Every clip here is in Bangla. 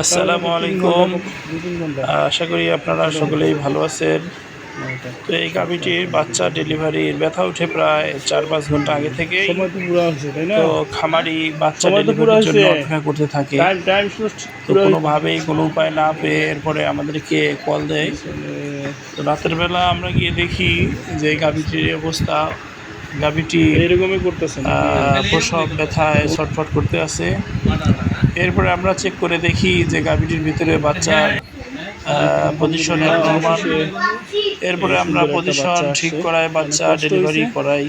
আসসালামু আলাইকুম। আশা করি আপনারা সকলেই ভালো আছেন। তো এই গাভিটির বাচ্চা ডেলিভারির ব্যথা উঠে প্রায় চার পাঁচ ঘণ্টা আগে থেকে তো খামারি বাচ্চা ডেলিভারির জন্য অপেক্ষা করতে থাকে। তো কোনোভাবেই কোনো উপায় না পেয়ে এরপরে আমাদেরকে কল দেয়। তো রাতের বেলা আমরা গিয়ে দেখি যে গাভিটির অবস্থা গাভিটি এরকমই করতেছে প্রসব ব্যথায় ছটফট করতে আছে। এরপরে আমরা চেক করে দেখি যে গাভীটির ভিতরে বাচ্চার পজিশন নর্মাল এরপরে আমরা পজিশন ঠিক করাই বাচ্চা ডেলিভারি করাই।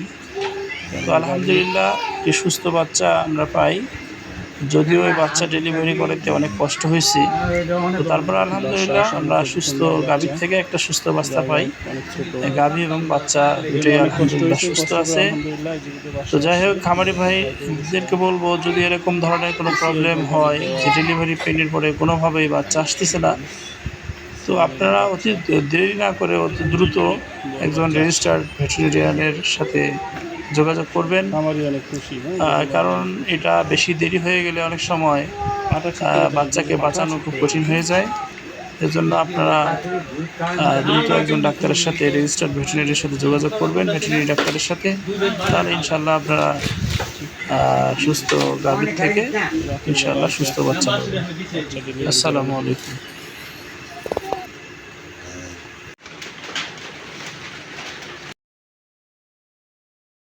তো আলহামদুলিল্লাহ যে সুস্থ বাচ্চা আমরা পাই। যদিও ওই বাচ্চা ডেলিভারি করাতে অনেক কষ্ট হয়েছে, তো তারপর আলহামদুলিল্লাহ আমরা সুস্থ গাভীর থেকে একটা সুস্থ বাচ্চা পাই। গাভী এবং বাচ্চা দুটোই আলহামদুলিল্লাহ সুস্থ আছে। তো যাই হোক, খামারি ভাইদেরকে বলব, যদি এরকম ধরনের কোনো প্রবলেম হয়, যে ডেলিভারি পেনের পরে কোনোভাবেই বাচ্চা আসতেছে না তো আপনারা অতি দেরি না করে অতি দ্রুত একজন রেজিস্টার্ড ভেটেরিয়ানের সাথে যোগাযোগ করবেন। আমারই অনেক খুশি। কারণ এটা বেশি দেরি হয়ে গেলে অনেক সময় বাচ্চাকে বাঁচানো খুব কঠিন হয়ে যায়। এজন্য আপনারা দ্রুত একজন ডাক্তারের সাথে রেজিস্টার্ড ভেটেরিনারির সাথে যোগাযোগ করবেন ভেটেরিনারি ডাক্তারের সাথে। তাহলে ইনশাল্লাহ আপনারা সুস্থ গাভীর থেকে ইনশাল্লাহ সুস্থ বাচ্চা আসসালামু আলাইকুম।